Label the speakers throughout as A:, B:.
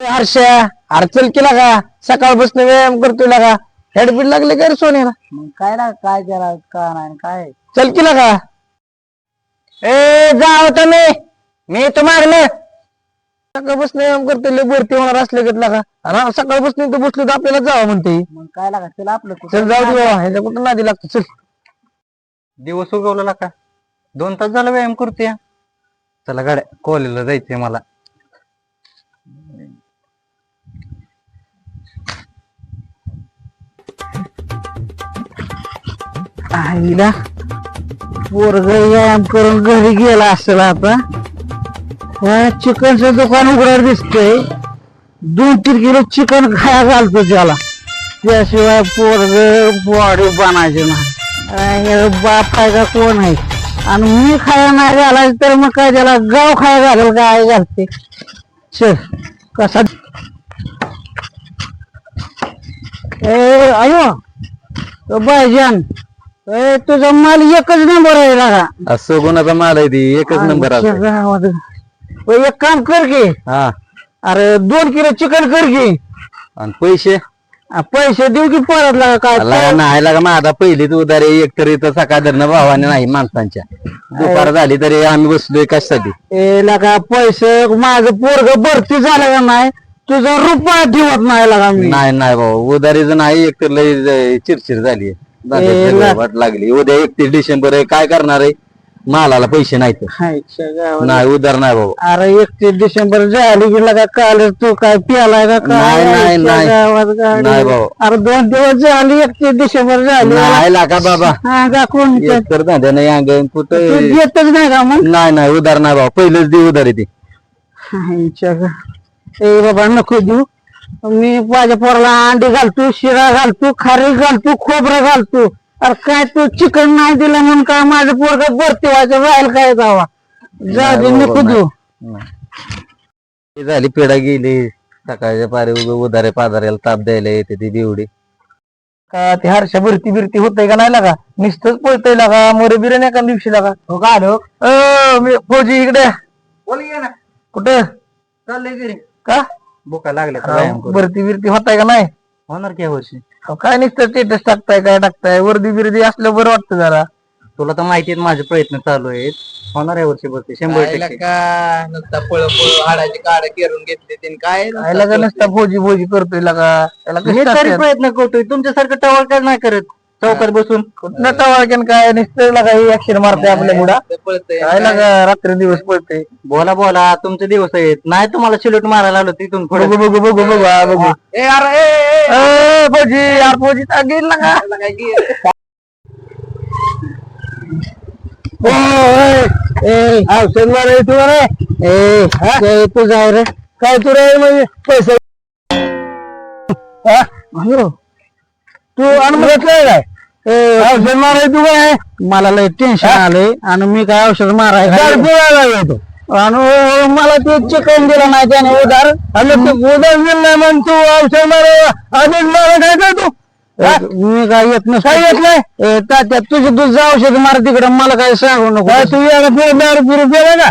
A: हर्षा अरे चल केला का सकाळपासून व्यायाम करतोय का हेडबीट लागले का रे सोन्याला?
B: मग काय ना काय त्याला का नाही काय?
A: चल केला का ए जा होता मी मी तो मागणं सकाळपासून व्यायाम करतोय लय भरती होणार असले घेतला का आणि सकाळपासून इथं बसलो तर आपल्याला जावं म्हणते
B: मग काय लागा त्याला आपलं
A: चल जाऊ दे बाबा. ह्याच्या कुठं नादी लागतो? चल.
C: दिवस उगवला का? दोन तास झाला व्यायाम करतोय. चला गाड्या कॉलेजला जायचंय मला.
B: आईला पोरग व्यायाम करून घरी गेला असेल आता. ह्या चिकनचं दुकान उघडं दिसतंय. दोन तीन किलो चिकन खाया घालतो त्याला. त्याशिवाय पोरग बॉडी बनायचे नाही. बाप काय का कोण आहे? आणि मी खाया नाही घालायचं तर मग काय त्याला गाव खाया घालेल काय घालते? चल कसा? ए अयो बायजान. ए तुझा माल एकच नंबर आहे लागा
C: असं कोणाचा माल आहे ती? एकच नंबर.
B: ओ, एक काम कर की.
C: हा.
B: अरे दोन किलो चिकन कर की.
C: आणि पैसे?
B: आ, पैसे देऊ की परत लागा काय?
C: लागा नाही लागा माझा. पहिलीच उदार आहे एक तरी तर सकाळ धरणं भावाने नाही माणसांच्या. दुपार झाली तरी आम्ही बसलोय कशासाठी?
B: ए लागा पैसे माझं पोरग भरती झालं का नाही? तुझा रुपया ठेवत नाही लागा मी.
C: नाही नाही भाऊ. उदारीच नाही एक तर लय चिरचिर झाली
B: ए,
C: वाट लागली. उद्या एकतीस डिसेंबर आहे. काय करणार आहे? मालाला पैसे नाहीत.
B: हायच्या.
C: नाही उदार नाही भाऊ
B: अरे एकतीस डिसेंबर झाली की लागा काल तू काय पियालाय का काय?
C: नाही, नाही,
B: हायच्या
C: नाही.
B: गावात गाडी.
C: नाही भाऊ.
B: अरे दोन दिवस झाली एकतीस डिसेंबर झाली.
C: नाही लागा बाबा.
B: हा का कोण
C: तर. धंद्या नाही अंग कुठं
B: देतच नाही का मग?
C: नाही नाही उदार नाही भाऊ पहिलेच दे उदार आहे ती.
B: हायच्या गा. ए बाबा नको देऊ. मी माझ्या पोराला अंडी घालतो शिरा घालतो खारी घालतो खोबरं घालतो. अरे काय तू चिकन नाही दिलं म्हणून काय माझं पोरग भरती व्हायचं राहील काय जावा? जा दे
C: नाही
B: नको देऊ
C: झाली पेढा गेली. सकाळच्या पारी उभे उधारे पाधाऱ्याला ताप द्यायला येते ती बिवडी.
A: का ते हर्षा भरती बिरती होतय का नाही लागा? नुसतंच पळतय लागा मोरे बिरे एका दिवशी लागा.
B: हो का आलो?
A: अ, मी फौजी इकडे.
C: बोल ये ना.
A: कुठं?
C: चाललंय घरी.
A: का?
C: बोका लागल्या व्यायाम करू.
A: भरती बिरती होताय का नाही?
C: होणार की वर्षी.
A: अहो, काय नुसतं स्टेटस टाकताय काय टाकताय? वर्दी बिर्दी असलं बरं वाटतं जरा.
C: तुला तर माहिती आहे माझे प्रयत्न चालू आहेत. होणार या वर्षी भरती शंभर टक्के.
D: नुसता पळ पळ हाडाची काड केरून घेतले काय
A: काय लागा नुसता फौजी फौजी करतोय लागा? त्याला
C: मी तरी? प्रयत्न करतोय तुमच्यासारखं टवळ काय नाही करत. चौकात बसून
A: कुठनं टवाळक्यान काय नुसतं लागा हे ऍक्शन मारते आपल्या मुडा काय लागा रात्री दिवस पळते
C: बोला बोला तुमचे दिवस आहेत. नाही तुम्हाला चिलट मारायला आलो तिथून पुढे.
A: बघू बघू बघू बघू हा, बघू.
D: ए अरे ए, ए,
A: ए, फौजी यार फौजी गेल लागा
D: त्याला काय की-
B: ए, ए, औषध मारा तू रे ए काय तू जाय रे काय तू रे म्हणजे? पैसे हा? तू अनुभव काय ए, औषध माराय तू काय मला लय टेन्शन आलंय. आणि मी काय औषध माराय येतो आणि मला ते चिकन दिलं नाही त्याने उधार आणि ते उधार दिलं नाही म्हणून तू औषध मारा आधीच मारा काय काय तू मी काय येत नाही काय येत नाही? तात्या तुझे तुझं औषध मार तिकडे. मला काय सांगू नको तू? याला दारू पिरू पिला का?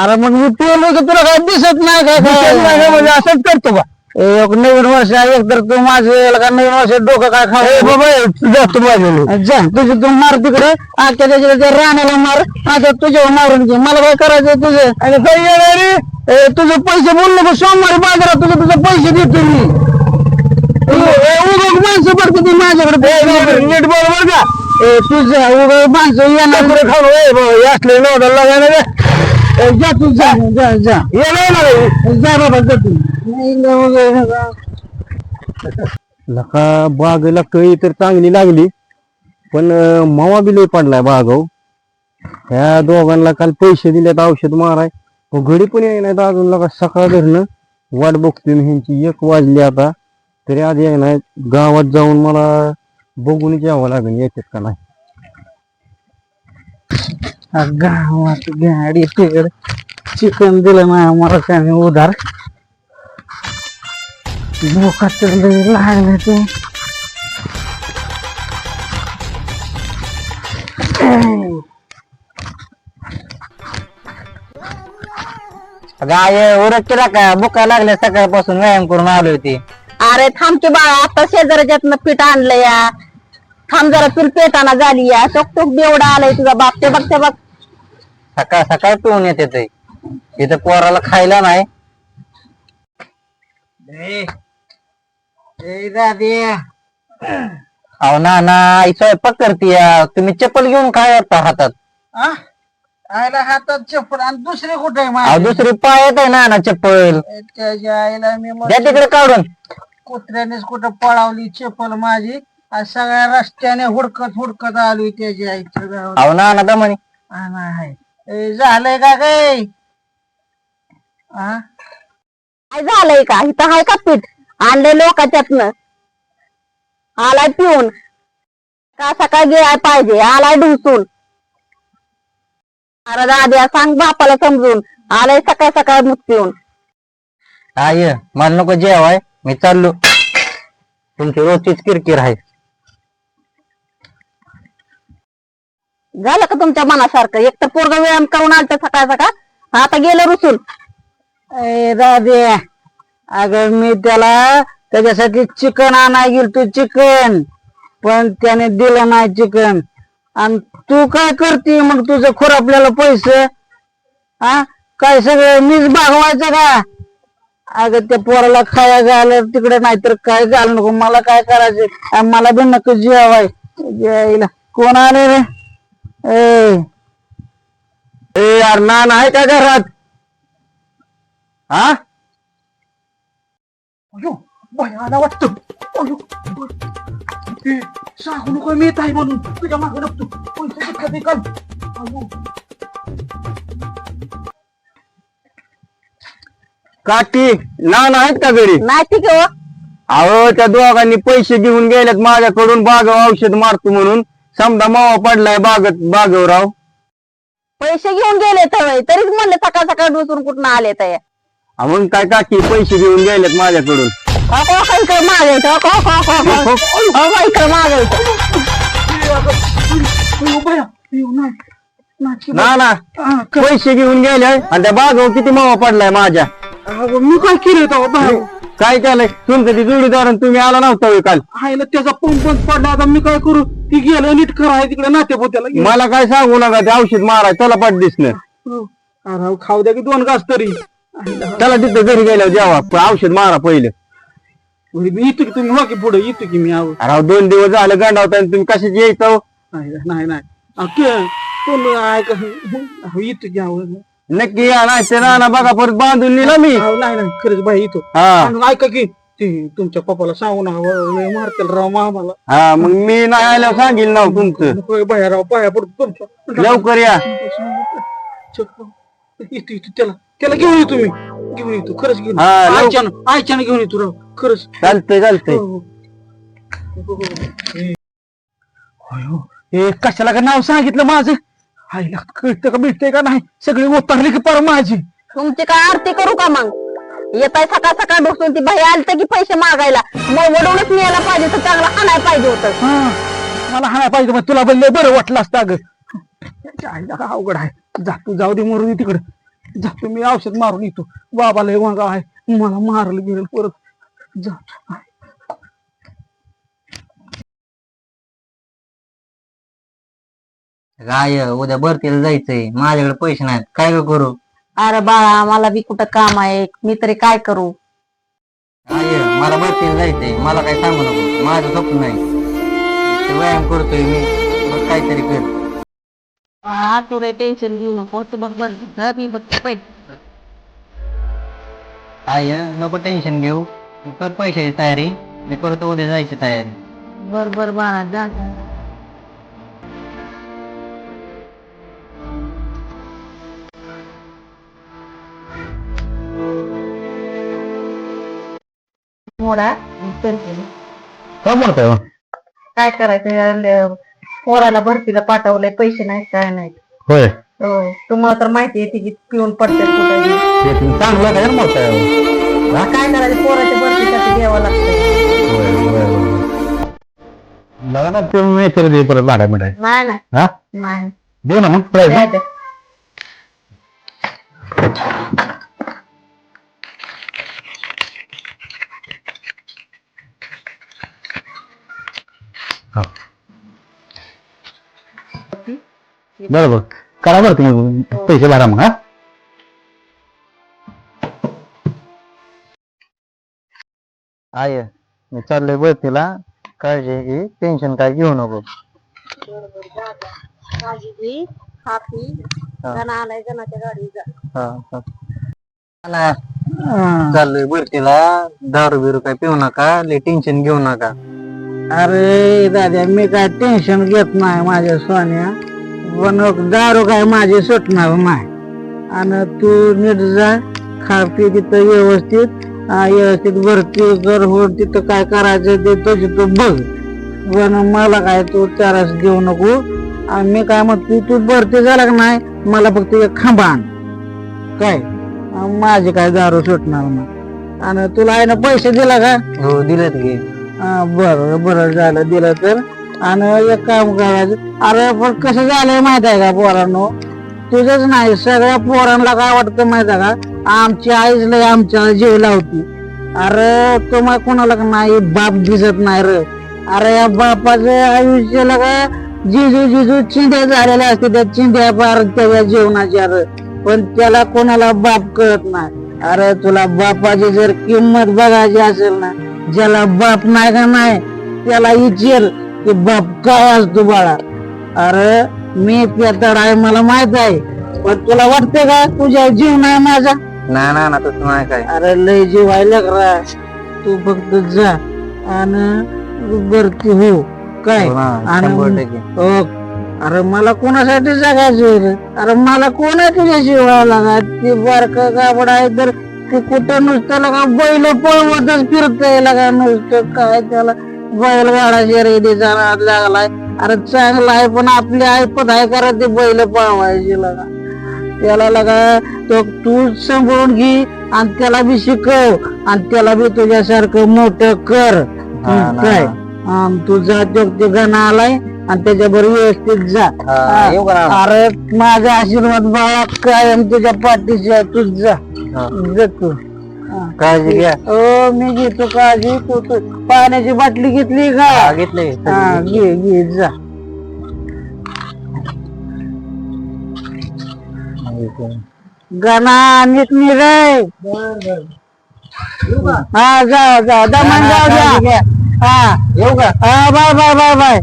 B: अरे मग मी पिलो की तुला काय दिसत नाही काय काय म्हणजे असंच करतो का एक नवीन वर्ष आहे एक तर तू माझं का नवीन वर्ष डोकं काय खाऊ? बाबा जा तू माझ्या जा तुझं तू मार तिकडे. आजच्या त्याच्या त्या राणाला मार. आता तुझ्यावर मारून घे. मला काय करायचं तुझं? आणि काही येणार रे? तुझे पैसे बोल नको. सोमवारी बाजारात तुझे तुझे पैसे देतो मी. उगाच माणसं पडते ती माझ्याकडे नीट बरोबर का. तुझं उगाच माणसं येणार खाऊ. असले नोडल लागायला जा तू जा जा जा. येणार जा बाबा जा तू.
E: लका बागेला कळी तर चांगली लागली पण मावा बी लय पडलाय बागाव. ह्या दोघांना काल पैसे दिलेत औषध माराय. घडी पण येणार अजून लका सकाळ धरणं. वाट बघतोय मी ह्यांची एक वाजली आता. तरी आज येणार गावात जाऊन मला बघून यावं लागेल येतात का नाही.
B: गावात गाडी चिकन दिलं नाही आम्हाला त्याने उधार. डोका तर लय लागलं ते.
C: गाय उरक केला का बुका लागल्या सकाळपासून व्यायाम करून आली होती.
F: अरे थांब की बाळा आता शेजारच्यातनं पीठ आणलं या. थांब जरा तुला पेटाना झाली या. टोक टोक बेवडा आलाय तुझा बाप. ते बघ ते बघ.
C: सकाळ सकाळ पिऊन येते ते. इथं पोराला खायला नाही. अहो ना ना आई स्वयंपाक करते तुम्ही चप्पल घेऊन काय येता हातात?
F: आयला हातात चप्पल आणि दुसरे कुठे
C: अहो दुसरी पायात आहे ना ना चप्पल.
F: त्याच्या आईला मी
C: द्या तिकडे काढून.
F: कुत्र्यानेच कुठं पळावली चप्पल माझी. आज सगळ्या रस्त्याने हुडकत हुडकत आलोय त्याची आईच्या गावात.
C: अहो ना ना दमनी
F: नाही. ए, झालंय का काय हा? काय झालंय का? इथं आहे का पीठ? आणले लोकांच्यातनं आलाय पिऊन. का सकाळ गिळाय पाहिजे? आलाय ढुसून. अरे दाद्या सांग बापाला समजून. आलाय सकाळ सकाळ मुत पिऊन.
C: आय मला नको जेवाय. मी चाललो. तुमची रोजचीच किरकिर आहे.
F: झालं का तुमच्या मनासारखं? एक तर पोरग व्यायाम करून आलत सकाळ सकाळ. आता गेलं रुसून. ए दादे अगं मी त्याला त्याच्यासाठी चिकन आणाय गेल तू चिकन. पण त्याने दिलं नाही चिकन. आणि तू काय करते? मग तुझं खोर आपल्याला पैसे? हा काय सगळं मीच भागवायचं का? अगं त्या पोराला खाया घालं तिकडे नाहीतर काय घालू नको? मला काय करायचं आणि मला बी नको जेवाय. जेवायला कोण आले रे? ए.
E: ए यार ना आहे का घरात? हा
F: भयाला वाटत सांगू नको मी येत आहे म्हणून तुझ्या मागे नको पैसे कधी काल
E: काकी नान आहेत का घरी?
F: नाही ठीक आहे हो.
E: अहो त्या दोघांनी पैसे घेऊन गेलेत माझ्याकडून. बागाव औषध मारतो म्हणून. समजा मावा पडलाय बागत बागवराव
F: पैसे घेऊन गेले तर तरीच म्हणले सकाळ सकाळ डोसून कुठं आले तर
E: हा, मग काय काकी पैसे घेऊन गेलेत माझ्याकडून.
F: इकडे मागायचं इकडे मागायचं.
E: ना ना. पैसे घेऊन गेले आणि त्या बागावर किती मावा पडलाय माझ्या.
F: मी काय केलं
E: काय केलंय? तुमचं ती जोडीदार आणि तुम्ही आला नव्हता होय काल.
F: हायला त्याचा पंप बंद पडला आता मी काय करू? ती गेलं नीट कराय तिकडे नाते पोत्याला
E: मला काय सांगू नका ते औषध माराय त्याला पाठ दिसलं
F: अरे खाऊ द्या की दोन घास तरी.
E: त्याला तिथं घरी गेल्यावर जेवा पण औषध मारा पहिलं.
F: मी येतो की तुम्ही हो की पुढे येतो की मी आहो
E: अरे अहो, दोन दिवस झालं गांडावता आणि तुम्ही कशाची यायचं
F: नाही नाही नाही. अहो, के- कोण अहो, येतो की आहो
E: नक्की या नाही ते ना बघा परत बांधून नेला मी.
F: नाही नाही खरंच बाई येतो
E: हा.
F: आणि ऐका की ते तुमच्या पप्पाला सांगू नका मारतील राव मामाला
E: हा मग मी नाही आल्यावर सांगेल नाव तुमचं.
F: नको बाया राव पाया पडतो तुमच्या.
E: लवकर या.
F: येतो येतो त्याला त्याला घेऊन येतो मी. घेऊन येतो. खरंच घेऊन
E: हा, लव-
F: आयच्यानं आयच्यानं घेऊन येतो राव. खरंच.
E: चालतंय चालतंय.
F: हो, हो. हे कशाला का नाव सांगितलं माझं? आईला कळतं का भेटतंय का नाही? सगळी उतरली की पर माझी.
G: तुमची काय आरती करू का मग? येत आहे सकाळ सकाळ बसून ती बाई आलत की पैसे मागायला. मग वडवूनच न्यायला पाहिजे तर चांगला आणायला पाहिजे होतं.
F: हा, मला हाणाय पाहिजे मग तुला बोलले बरं वाटलं असतं अगं. त्याच्या आईला का अवघड आहे. जा तू जाऊ दे मरून दे तिकडं. जातो मी औषध मारून येतो. बाबाला वांगा आहे. मला मारलं गेलं परत. जातो
C: गाय उद्या भरतीला जायचंय. माझ्याकडे पैसे नाहीत. काय ग करू?
G: अरे बाळा मला बी कुठं काम आहे? मी तरी काय करू?
C: गाय मला भरतीला जायचंय. मला काय सांगू नको. माझं स्वप्न नाही. ते व्यायाम करतोय मी. मग काहीतरी कर.
G: हा तुला टेन्शन घेऊ नको तू बघ बघ मी बघ
C: आय नको टेन्शन घेऊ तू कर पैशाची तयारी मी करतो उद्या जायची तयारी
G: बर बर बाळा जा मोडा करते.
E: का म्हणताय
G: काय करायचं पोराला भरतीला पाठवलंय पैसे नाहीत काय नाहीत.
E: होय.
G: होय. तुम्हाला तर माहिती आहे ती पिऊन पडते कुठे
E: चांगलं काय मोठा
G: काय करायचं? पोराच्या भरतीसाठी द्यावं लागतं?
E: लगा ना ते मेसर दे परत लाडा मिठाय
G: नाही. ना
E: हा?
G: नाही.
E: दे ना मग
G: द्या.
B: बरोबर करा बरं तुम्ही पैसे भरा मग हा.
A: आय मी चाललोय भरतीला काळजी घे टेन्शन काय घेऊ नको. हा, हा. ना, चाललोय भरतीला दारू बिरू काय पिऊ नका लय टेन्शन घेऊ नका.
B: अरे दादा मी काय टेन्शन घेत नाही माझ्या सोन्या. पण दारू काय माझी सुटणार नाही. आणि तू नीट जा खा पी तिथं व्यवस्थित व्यवस्थित भरती कर हो तिथं काय करायचं ते तुझं तू बघ. पण मला काय तू त्रास देऊ नको. आणि मी काय म्हणतो तू भरती झाला का नाही मला फक्त एक खांबा आण. काय? माझी काय दारू सुटणार नाही. आणि तुला आहे ना पैसे दिला का?
A: हो दिलेत
B: हा, बरं बरं झालं दिलं तर? आणि एक काम करायचं. अरे पण कसं झालंय माहीत आहे का पोरांनो? तुझंच नाही सगळ्या पोरांना काय वाटतं माहीत आहे का? आमची आईच लय आमच्या जीव लावती. अरे तुम्हाला कोणाला का नाही? बाप दिसत नाही रे. अरे या बापाचं आयुष्याला का जिजू जिजू चिंध्या झालेल्या असते त्या चिंध्या पार त्याच्या जीवनाच्या रे पण त्याला कोणाला बाप कळत नाही. अरे तुला बापाची जर किंमत बघायची असेल ना ज्याला बाप नाही का नाही त्याला इचेल की बाप काय असतो बाळा? अरे मी पेताड आहे मला माहीत आहे पण तुला वाटते का तुझ्या जीव नाही माझा?
A: नाही ना ना तसं नाही काय
B: अरे लय जीव आहे लेकरा. तू फक्त जा आणि भरती हो. काय?
A: हो ना,
B: आणि
A: टक्के.
B: हो. अरे मला कोणासाठी जगायचं रे? अरे मला कोण आहे तुझ्या जीवाला का ते बारक कापड आहे तर ते कुठं नुसतं लगा बैल पळवतच फिरतय लगा नुसतं काय त्याला बैलगाडा शर्यतीचा नाद लागलाय. अरे चांगला आहे पण आपली ऐपत आहे करा ते बैल पळवायची लगा. त्याला लगा तो तू सांभाळून घे आणि त्याला बी शिकव आणि त्याला बी तुझ्यासारखं मोठं कर. काय? आणि तू जा तो गाणं आलाय आणि त्याच्याबरोबर व्यवस्थित जा? अरे माझा आशीर्वाद बाळा कायम तुझ्या पाठीशी आहे तू जा.
A: हा.
B: जा तू.
A: काळजी घ्या.
B: हो मी घेतो काळजी. तू तू पाण्याची बाटली घेतली का?
A: घेतले
B: हा घे घे जा. गाणा नीट निघाय हा जा जा. दमन जाऊ द्या. हा.
A: येऊ का?
B: हा बाय बाय बाय बाय.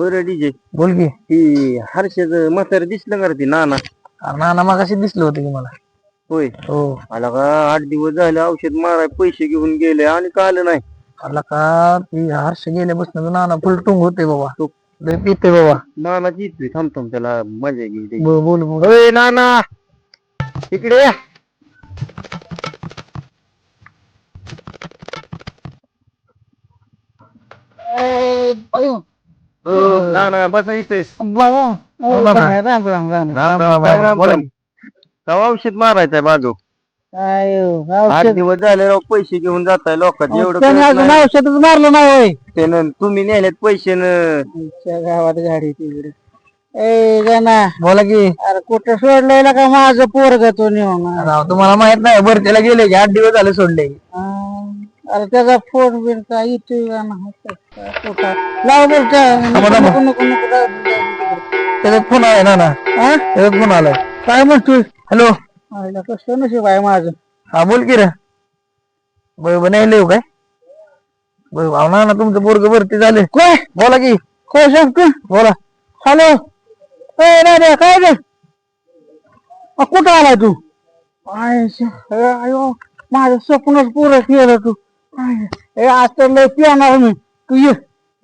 E: होय डीजे
A: बोल की.
E: ती हर्षद म्हातार दिसलं का रे ती? नाना.
A: अरे नाना मग दिसलं होतं की मला.
E: होय.
A: हो.
E: मला का आठ दिवस झाले औषध माराय पैसे घेऊन गेले आणि का आलं नाही?
A: मला का ती हर्ष गेल्यापासून नाना फुल टुंग होते बाबा. लय पिते बाबा.
E: नाना जितवी थांब थांब त्याला मजा घे
A: बोल बोल बोल.
E: होय नाना! इकडे या. राम राम बस इथेच
B: बाबा
E: औषध मारायचंय
B: माझं
E: आठ दिवस झाले पैसे घेऊन जाताय लोकांचे एवढं
B: अजून औषधच मारलं नाही
E: त्यानं तुम्ही नेलेत पैसे
B: गावात गाडी तिकडे
A: बोला की
B: अरे कुठं सोडलंय ना का माझं पोरग तो नेऊन
A: तुम्हाला माहीत नाही भरतीला गेले की आठ दिवस झाले सोडले
B: अरे त्याचा फोन बिन काय येतोय का नाही का? कुठं? लाव बरं त्या- नको नको नको नको जाऊ दे, जाऊ दे. तिकडे.
A: त्याच्यात फोन आलाय नाना
B: हा?
A: त्याच्यात फोन आलाय.
B: काय म्हणतोय?
A: हॅलो.
B: आईला कसं नशीब आहे माझं.
A: हा बोल की रे. बरोबर नाही लिहू काय? बरोबर ना ना तुमचं पोरग भरती झाले
B: काय?
A: बोला की.
B: काय सांगतो
A: बोला.
B: हॅलो. ए रे काय रे अ, कुठं आलाय तू? आय श- अयो माझं स्वप्नच पुरं केलं तू. ए आज तर लय पिणार मी तू ये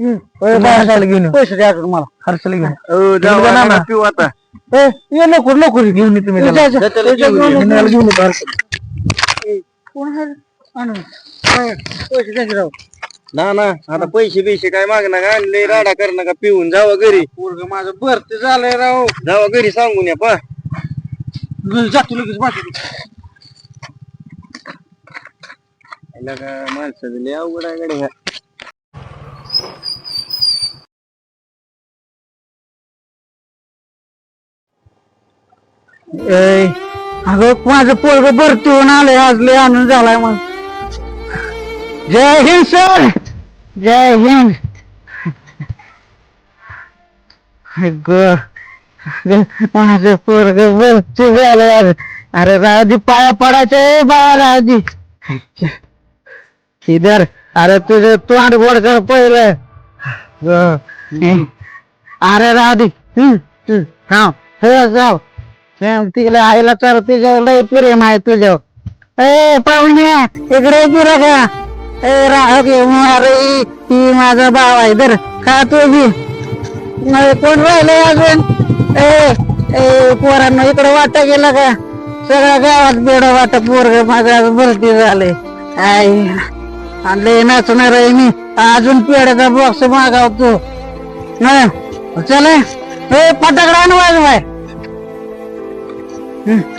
B: ये. ए, बाहेर
A: हर्षाला घेऊन.
B: पैसे द्या अजून मला
A: हर्षला घेऊन
E: अहो, जाऊ
A: बघा ना.
E: नका पिऊ आता
B: ए ये लवकर लवकर
A: घेऊन ये तुम्ही
B: ये,
A: त्याला.
B: जा, जा.
E: त्याला
B: ए, जा,
E: घेऊन
B: जा,
E: ये.
B: जा,
A: घेऊन
B: जा.
A: ये, घेऊन ये हर्ष.
B: कोण आहे रे? आणून. काय? पैसे द्यायचे राव
E: ना ना आता पैसे बिशे काय मागणार का आणले राडा कर नका पिऊन जावा घरी
B: पोरग माझं भरती झालंय राव
E: जावा घरी सांगून या पा
B: जातो लगेच बाकी
E: माणसं लय अवघड आहे गड्या ह्या.
B: ए, अगं माझं पोरग भरती होऊन आलंय आज लय आनंद झालाय मग जय हिंद सर! जय हिंद. ग- ग- माझं पोरग भरती झालं यार. अरे राजी पाया पडायचे बाळा राजी इधर अरे तुझे तोंड गोड कर पहिलं। ग- अरे राधी हा हे जाव तिकडे तिला आईला तर तुझ्यावर लय प्रेम आहे तुझ्यावर ए पाहुण्या इकडे पुरा का। ए राह अरे ही माझा भाव आहे तर का तू बी। नाही कोण राहिलंय अजून? ए ए पोरांना इकडे वाटा गेला का? सगळ्या गावात बेड वाटा पोरग माझा भरती झाले. आई. आणले नाचणार आहे मी. अजून पेड्याचा बॉक्स मागावतो. नाही चला. ए फटाकडा आण वाजवाय. हं.